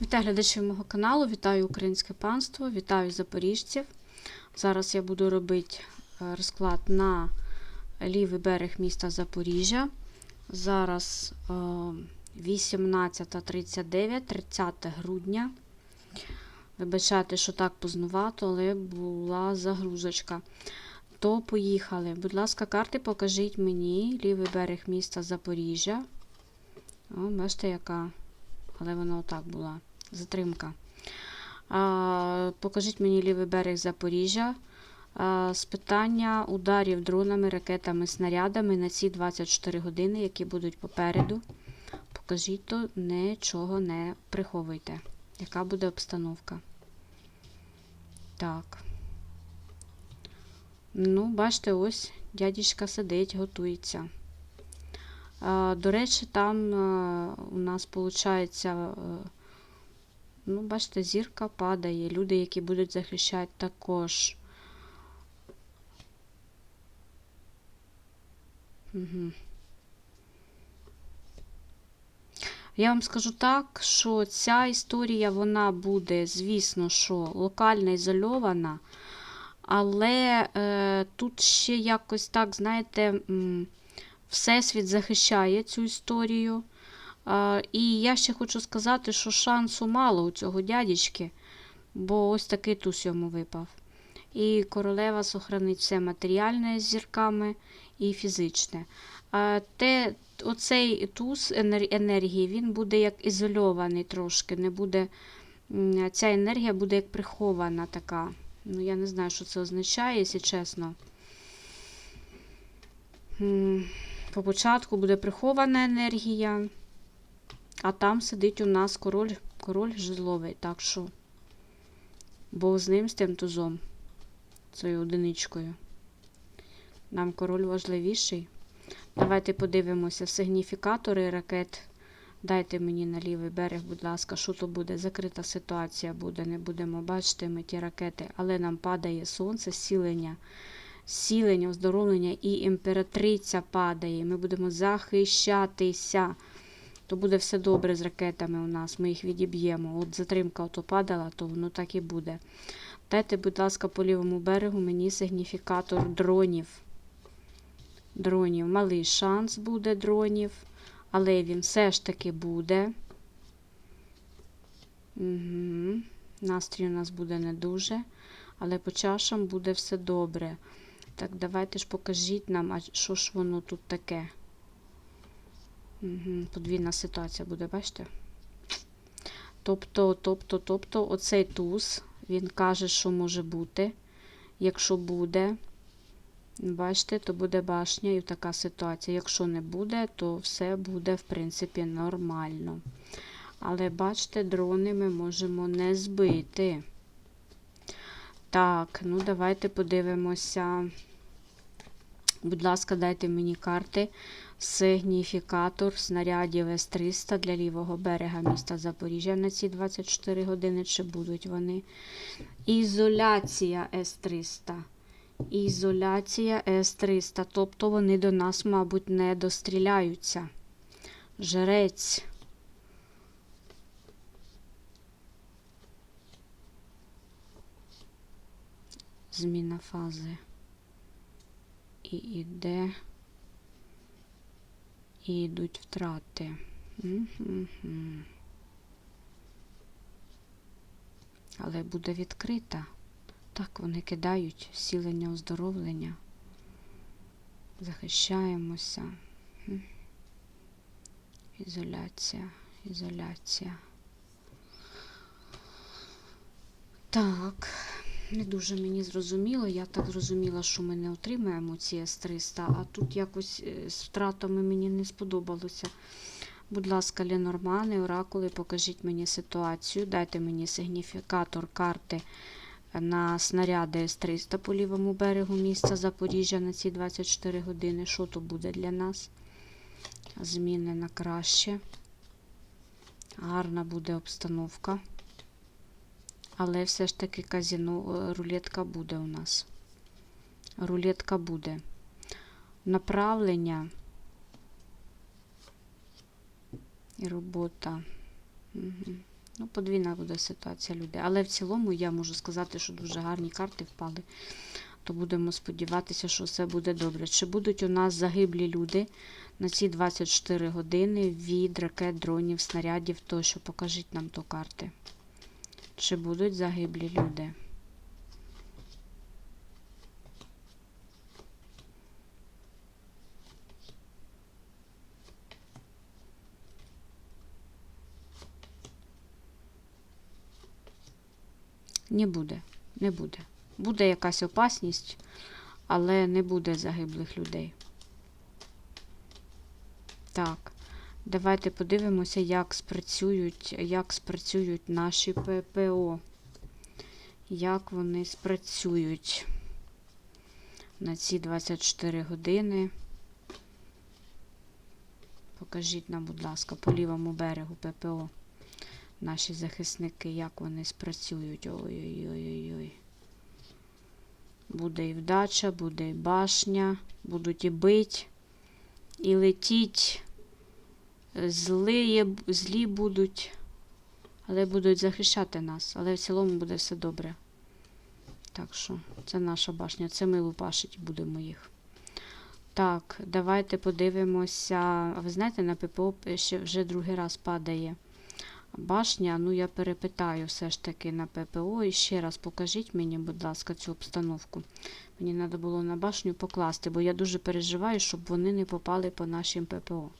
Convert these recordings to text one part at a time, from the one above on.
Вітаю глядачів мого каналу, вітаю українське панство, вітаю запоріжців. Зараз я буду робити е, розклад на лівий берег міста Запоріжжя. Зараз е, 18.39, 30 грудня. Вибачайте, що так познувато, але була загрузочка. То поїхали. Будь ласка, карти покажіть мені лівий берег міста Запоріжжя. О, бачите, яка. Але вона отак була. Затримка. А, покажіть мені лівий берег Запоріжжя. З питання ударів дронами, ракетами, снарядами на ці 24 години, які будуть попереду. Покажіть то, нічого не приховуйте. Яка буде обстановка? Так. Ну, бачите, ось дядечка сидить, готується. До речі, там у нас виходить, ну, бачите, зірка падає. Люди, які будуть захищати також. Угу. Я вам скажу так, що ця історія вона буде, звісно, що локально ізольована, але е, тут ще якось так, знаєте, м, Всесвіт захищає цю історію. І я ще хочу сказати, що шансу мало у цього дядечки, бо ось такий туз йому випав. І королева сохранить все матеріальне з зірками і фізичне. Те, оцей туз енергії він буде як ізольований трошки. не буде, Ця енергія буде як прихована така. Ну, я не знаю, що це означає, якщо чесно. По початку буде прихована енергія, а там сидить у нас король, король жезловий, так що Бог з ним, з тим тузом, цією одиничкою. Нам король важливіший. Давайте подивимося сигніфікатори ракет. Дайте мені на лівий берег, будь ласка, що то буде. Закрита ситуація буде, не будемо бачити ми ті ракети, але нам падає сонце, сілення, сілення, оздоровлення і імператриця падає. Ми будемо захищатися. То буде все добре з ракетами у нас. Ми їх відіб'ємо. От затримка ото падала, то воно так і буде. Дайте, будь ласка, по лівому берегу мені сигніфікатор дронів. Дронів. Малий шанс буде дронів, але він все ж таки буде. Угу. Настрій у нас буде не дуже, але по чашам буде все добре. Так, давайте ж покажіть нам, а що ж воно тут таке. Угу. Подвійна ситуація буде, бачите? Тобто, тобто, тобто, оцей туз, він каже, що може бути. Якщо буде, бачите, то буде башня і така ситуація. Якщо не буде, то все буде, в принципі, нормально. Але бачите, дрони ми можемо не збити. Так, ну давайте подивимося. Будь ласка, дайте мені карти. Сигніфікатор снарядів С-300 для лівого берега міста Запоріжжя на ці 24 години. Чи будуть вони? Ізоляція С-300. Ізоляція С-300. Тобто вони до нас, мабуть, не достріляються. Жрець. Зміна фази. І іде. І йдуть втрати. Але буде відкрита. Так, вони кидають сілення оздоровлення. Захищаємося. Ізоляція, ізоляція. Так, не дуже мені зрозуміло. Я так зрозуміла, що ми не отримаємо ці С-300, а тут якось е, з втратами мені не сподобалося. Будь ласка, Ленормани, оракули, покажіть мені ситуацію. Дайте мені сигніфікатор карти на снаряди С-300 по лівому берегу міста Запоріжжя на ці 24 години. Що то буде для нас? Зміни на краще. Гарна буде обстановка. Але все ж таки казіно, е, рулетка буде у нас. Рулетка буде. Направлення і робота. Угу. Ну, подвійна буде ситуація люди. Але в цілому я можу сказати, що дуже гарні карти впали. То будемо сподіватися, що все буде добре. Чи будуть у нас загиблі люди на ці 24 години від ракет, дронів, снарядів тощо? Покажіть нам то карти. Чи будуть загиблі люди? Не буде, не буде. Буде якась опасність, але не буде загиблих людей. Так, давайте подивимося, як спрацюють, як спрацюють наші ППО. Як вони спрацюють на ці 24 години. Покажіть нам, будь ласка, по лівому берегу ППО наші захисники, як вони спрацюють. Ой-ой-ой. Буде і вдача, буде і башня, будуть і бить, і летіть. Злі, злі будуть, але будуть захищати нас. Але в цілому буде все добре. Так що, це наша башня. Це ми лупашить будемо їх. Так, давайте подивимося. А ви знаєте, на ППО ще вже другий раз падає башня. Ну, я перепитаю все ж таки на ППО. І ще раз покажіть мені, будь ласка, цю обстановку. Мені треба було на башню покласти, бо я дуже переживаю, щоб вони не попали по нашим ППО.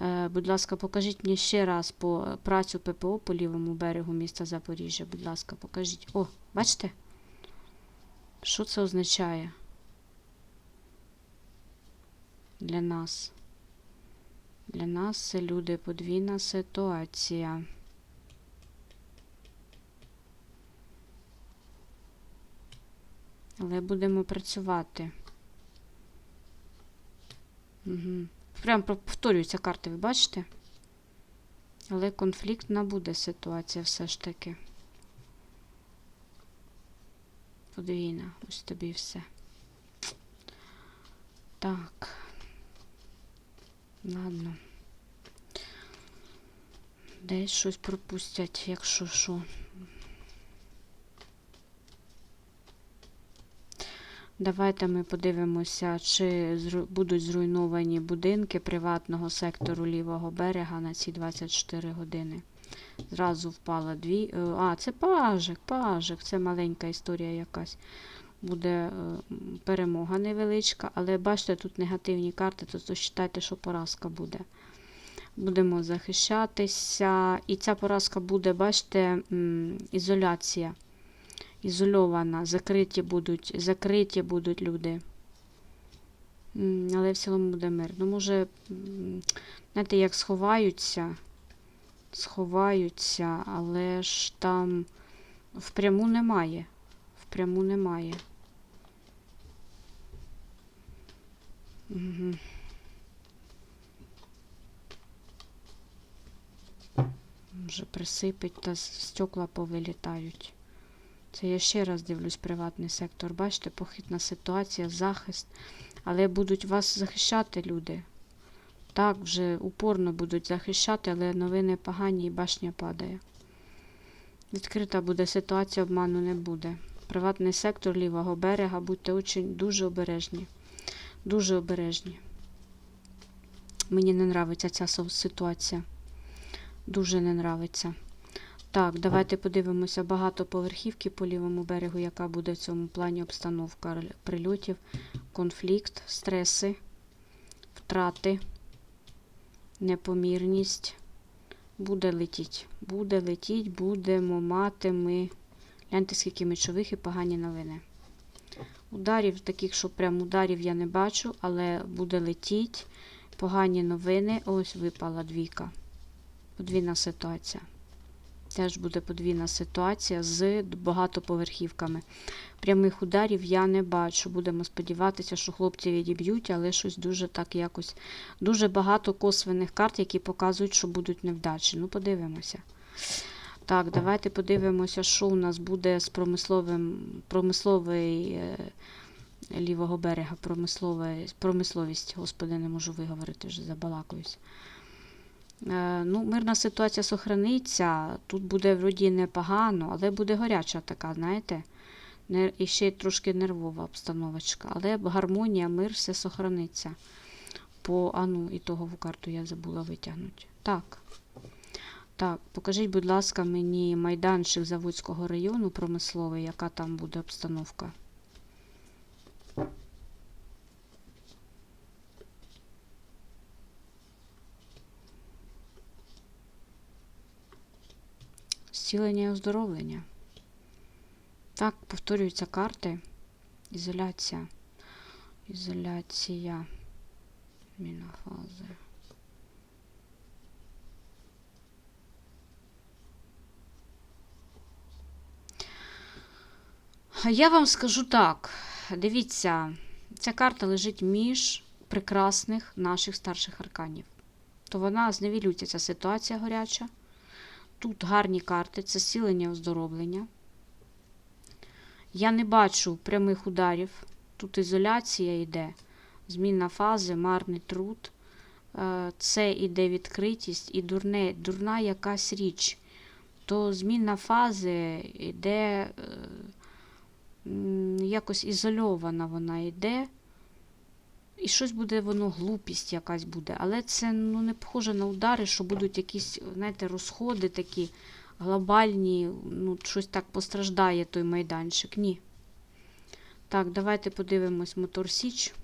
Е, будь ласка, покажіть мені ще раз по працю ППО по лівому берегу міста Запоріжжя. Будь ласка, покажіть. О, бачите? Що це означає для нас? Для нас це люди подвійна ситуація. Але будемо працювати. Угу. Прям повторюються карти, ви бачите? Але конфліктна буде ситуація все ж таки. Подвійна, ось тобі все. Так. Ладно. Десь щось пропустять, якщо що. Давайте ми подивимося, чи будуть зруйновані будинки приватного сектору лівого берега на ці 24 години. Зразу впало дві. Е, а, це пажик, пажик, це маленька історія якась. Буде е, перемога невеличка, але бачите, тут негативні карти, то вважайте, що поразка буде. Будемо захищатися. І ця поразка буде, бачите, ізоляція ізольована, закриті будуть, закриті будуть люди. Але в цілому буде мир. Ну, може, знаєте, як сховаються, сховаються, але ж там впряму немає. Впряму немає. Угу. Вже присипить та стекла повилітають. Це я ще раз дивлюсь приватний сектор. Бачите, похитна ситуація, захист. Але будуть вас захищати люди. Так, вже упорно будуть захищати, але новини погані і башня падає. Відкрита буде ситуація, обману не буде. Приватний сектор лівого берега, будьте очень дуже обережні. Дуже обережні. Мені не нравиться ця ситуація. Дуже не нравиться. Так, давайте подивимося багатоповерхівки по лівому берегу, яка буде в цьому плані обстановка прильотів, конфлікт, стреси, втрати, непомірність. Буде летіть. Буде летіть, будемо мати ми. Гляньте, скільки мечових і погані новини. Ударів, таких, що прям ударів я не бачу, але буде летіть. Погані новини. Ось випала двійка. Подвійна ситуація. Теж буде подвійна ситуація з багатоповерхівками. Прямих ударів я не бачу. Будемо сподіватися, що хлопці відіб'ють, але щось дуже так якось дуже багато косвених карт, які показують, що будуть невдачі. Ну, подивимося. Так, давайте подивимося, що у нас буде з промисловим промисловий е, лівого берега, промисловість, Господи, не можу виговорити, вже забалакуюсь. Е, ну, мирна ситуація сохраниться. Тут буде вроді непогано, але буде гаряча така, знаєте. І ще трошки нервова обстановочка. Але гармонія, мир, все сохраниться. По ану, і того в карту я забула витягнути. Так. Так, покажіть, будь ласка, мені майданчик Заводського району промисловий, яка там буде обстановка. Зцілення і оздоровлення. Так, повторюються карти. Ізоляція. Ізоляція. Мінофази. Я вам скажу так. Дивіться, ця карта лежить між прекрасних наших старших арканів. То вона зневілюється ця ситуація гаряча. Тут гарні карти, це зцілення оздоровлення. Я не бачу прямих ударів. Тут ізоляція йде, зміна фази, марний труд. Е, Це іде відкритість і дурне, дурна якась річ. То зміна фази йде е, якось ізольована вона йде. І щось буде воно, глупість якась буде. Але це ну, не похоже на удари, що будуть якісь, знаєте, розходи такі глобальні, ну, щось так постраждає той майданчик. Ні. Так, давайте подивимось Мотор Січ.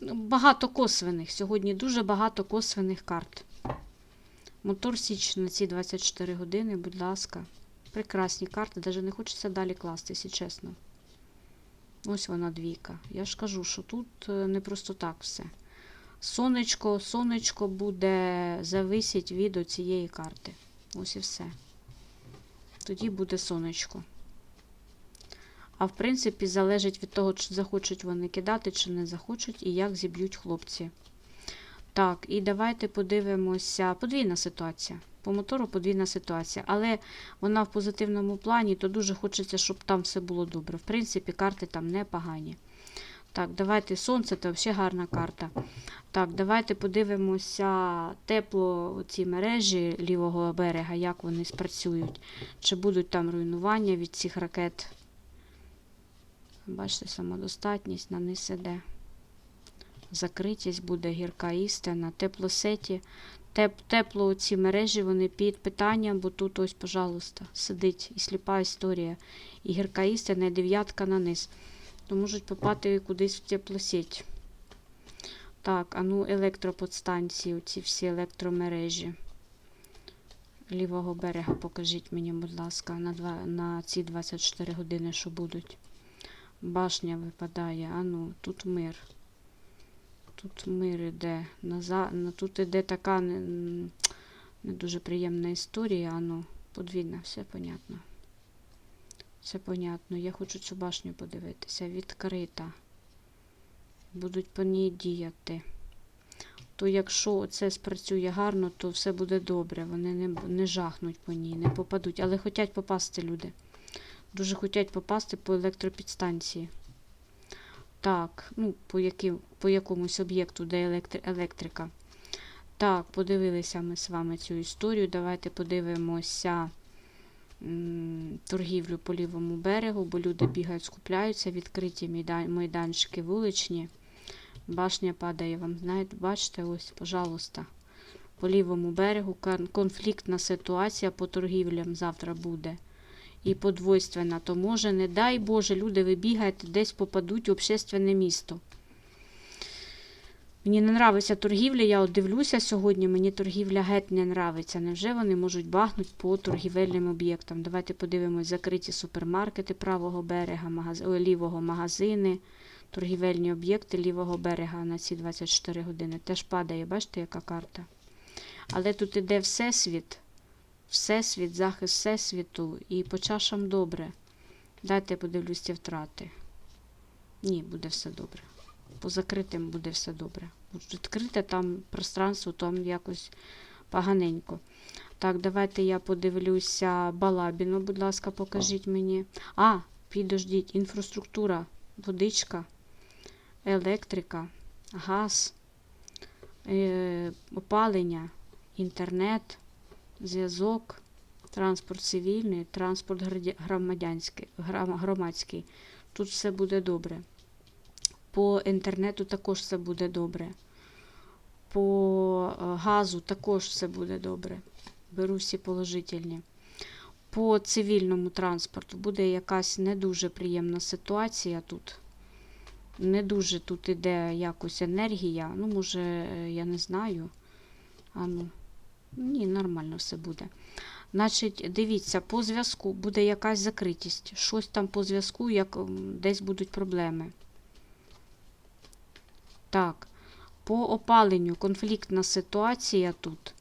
Ну, Багато косвених. Сьогодні дуже багато косвених карт. Мотор Січ на ці 24 години, будь ласка. Прекрасні карти, навіть не хочеться далі класти, якщо чесно. Ось вона двійка. Я ж кажу, що тут е, не просто так все. Сонечко, сонечко буде зависіть від цієї карти. Ось і все. Тоді буде сонечко. А в принципі, залежить від того, чи захочуть вони кидати, чи не захочуть, і як зіб'ють хлопці. Так, і давайте подивимося. Подвійна ситуація. По мотору подвійна ситуація. Але вона в позитивному плані, то дуже хочеться, щоб там все було добре. В принципі, карти там непогані. Так, давайте сонце, це взагалі гарна карта. Так, давайте подивимося тепло ці мережі лівого берега, як вони спрацюють. Чи будуть там руйнування від цих ракет? Бачите, самодостатність на низ іде. Закритість буде гірка істина, теплосеті. Теп, тепло ці мережі вони під питанням, бо тут ось, пожалуйста, сидить і сліпа історія. І гірка істина, і дев'ятка на низ. То можуть попати кудись в теплосеть. Так, а ну електроподстанції, оці всі електромережі. Лівого берега покажіть мені, будь ласка, на, два, на ці 24 години, що будуть. Башня випадає. А ну, тут мир. Тут мир іде. Ну, Тут іде така не, не дуже приємна історія. Ну, подвійна, все понятно. Все понятно. Я хочу цю башню подивитися. Відкрита. Будуть по ній діяти. То якщо це спрацює гарно, то все буде добре. Вони не, не жахнуть по ній, не попадуть. Але хочуть попасти люди. Дуже хочуть попасти по електропідстанції. Так, ну, по яким, по якомусь об'єкту, де електри, електрика. Так, подивилися ми з вами цю історію. Давайте подивимося торгівлю по лівому берегу, бо люди бігають, скупляються, відкриті майдан, майданчики вуличні. Башня падає вам, знаєте, бачите, ось, пожалуйста. По лівому берегу конфліктна ситуація по торгівлям завтра буде і подвойственна, то може, не дай Боже, люди ви бігаєте, десь попадуть в общественне місто. Мені не нравиться торгівля, я от дивлюся сьогодні, мені торгівля геть не нравиться. Невже вони можуть багнути по торгівельним об'єктам? Давайте подивимось закриті супермаркети правого берега, магаз... О, лівого магазини, торгівельні об'єкти лівого берега на ці 24 години. Теж падає, бачите, яка карта? Але тут іде Всесвіт. Всесвіт, захист Всесвіту і по чашам добре. Дайте я подивлюсь ці втрати. Ні, буде все добре. По закритим буде все добре. Відкрите там пространство, там якось поганенько. Так, давайте я подивлюся Балабіно, будь ласка, покажіть мені. А, підождіть, інфраструктура, водичка, електрика, газ. е, опалення, інтернет, зв'язок, транспорт цивільний, транспорт громадянський, громадський. Тут все буде добре. По інтернету також все буде добре. По е, газу також все буде добре. Беру всі положительні. По цивільному транспорту буде якась не дуже приємна ситуація тут. Не дуже тут іде якось енергія. Ну, може, е, я не знаю. А ну, ні, нормально все буде. Значить, дивіться, по зв'язку буде якась закритість. Щось там по зв'язку, як десь будуть проблеми. Так, по опаленню конфліктна ситуація тут.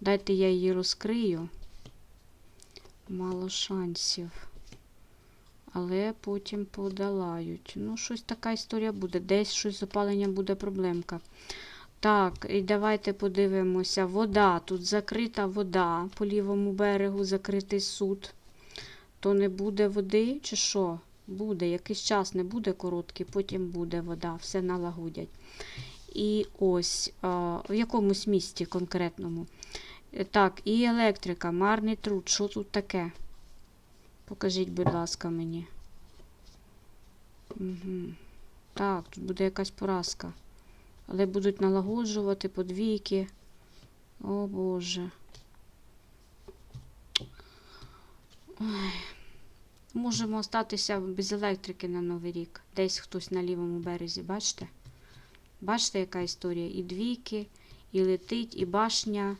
Дайте я її розкрию. Мало шансів. Але потім подолають. Ну, щось така історія буде. Десь щось з опаленням буде проблемка. Так, і давайте подивимося. Вода. Тут закрита вода по лівому берегу, закритий суд. То не буде води, чи що? Буде. Якийсь час не буде короткий, потім буде вода, все налагодять. І ось а, в якомусь місті конкретному. Так, і електрика, марний труд. Що тут таке? Покажіть, будь ласка, мені. Угу. Так, тут буде якась поразка. Але будуть налагоджувати подвійки. О Боже. Ой. Можемо остатися без електрики на Новий рік. Десь хтось на лівому березі, бачите? Бачите, яка історія? І двійки, і летить, і башня.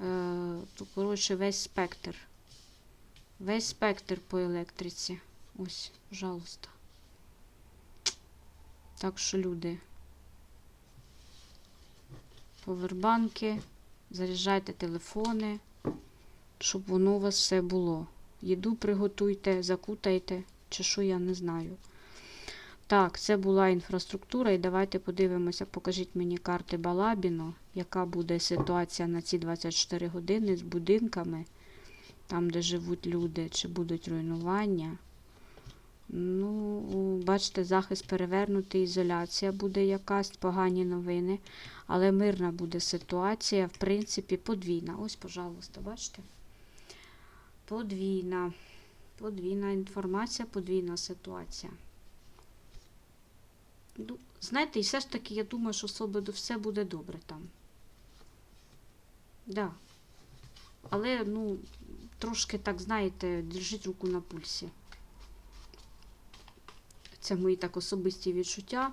Е, коротше, весь спектр. Весь спектр по електриці. Ось, пожалуйста. Так що, люди. Повербанки, заряджайте телефони, щоб воно у вас все було. Їду приготуйте, закутайте, чи що я не знаю. Так, це була інфраструктура, і давайте подивимося, покажіть мені карти Балабіно, яка буде ситуація на ці 24 години з будинками, там, де живуть люди, чи будуть руйнування. Ну, бачите, захист перевернутий, ізоляція буде якась, погані новини. Але мирна буде ситуація, в принципі, подвійна. Ось, пожалуйста, бачите? Подвійна. Подвійна інформація, подвійна ситуація. Ну, знаєте, і все ж таки, я думаю, що буде, все буде добре там. Да. Але, ну, трошки так, знаєте, держіть руку на пульсі. Це мої так особисті відчуття.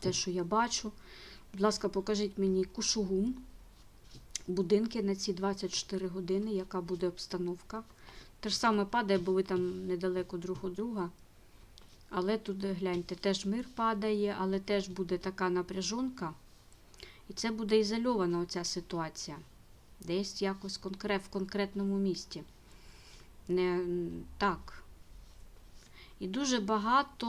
Те, що я бачу. Будь ласка, покажіть мені кушугум, будинки на ці 24 години, яка буде обстановка. Те ж саме падає, бо ви там недалеко друг від друга. Але тут, гляньте, теж мир падає, але теж буде така напряжонка. І це буде ізольована оця ситуація. Десь якось конкрет, в конкретному місті. Не так. І дуже багато,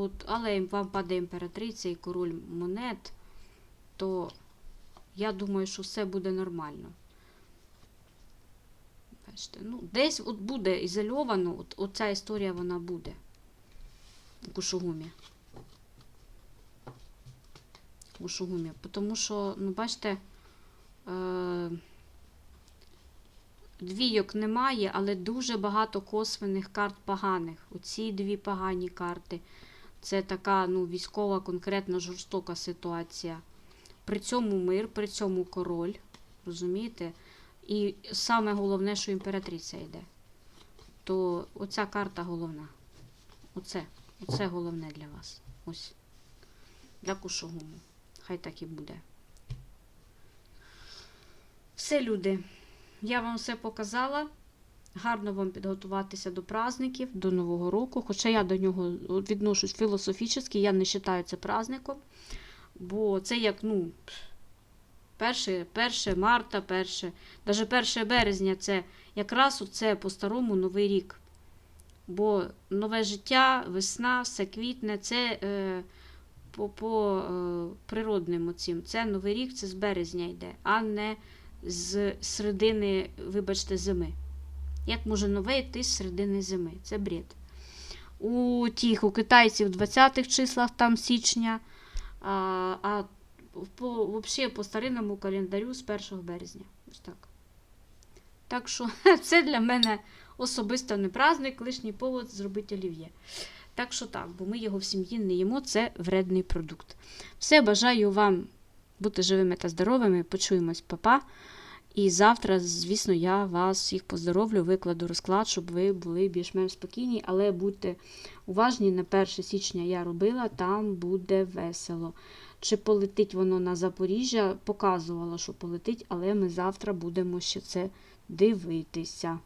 от, але вам падає імператриця і король монет, то я думаю, що все буде нормально. Бачите, ну, десь от буде ізольовано, от, оця історія вона буде у Кушугумі. У Кушугумі. Тому що, ну, бачите, е, Двійок немає, але дуже багато косвених карт поганих. Оці дві погані карти. Це така ну, військова, конкретно жорстока ситуація. При цьому мир, при цьому король. Розумієте? І саме головне, що імператриця йде. То оця карта головна. Оце. Оце головне для вас. Ось. Для кушогуму. Хай так і буде. Все, люди. Я вам все показала. Гарно вам підготуватися до праздників, до Нового року. Хоча я до нього відношусь філософічно, я не вважаю це праздником. Бо це як, ну, 1, 1 марта, 1, навіть 1 березня це якраз це по-старому Новий рік. Бо нове життя, весна, все квітне, це е, по, по е, природним оцім. Це Новий рік, це з березня йде, а не з середини, вибачте, зими. Як може нове йти з середини зими? Це бред. У тих, у китайців в 20-х числах там січня, а, а по, вообще по старинному календарю з 1 березня. Ось так. Так що це для мене особисто не праздник, лишній повод зробити олів'є. Так що так, бо ми його в сім'ї не їмо, це вредний продукт. Все, бажаю вам бути живими та здоровими. Почуємось, папа. І завтра, звісно, я вас всіх поздоровлю, викладу розклад, щоб ви були більш-менш спокійні, але будьте уважні, на 1 січня я робила, там буде весело. Чи полетить воно на Запоріжжя, показувала, що полетить, але ми завтра будемо ще це дивитися,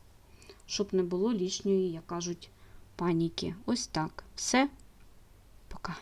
щоб не було лишньої, як кажуть, паніки. Ось так. Все. Пока.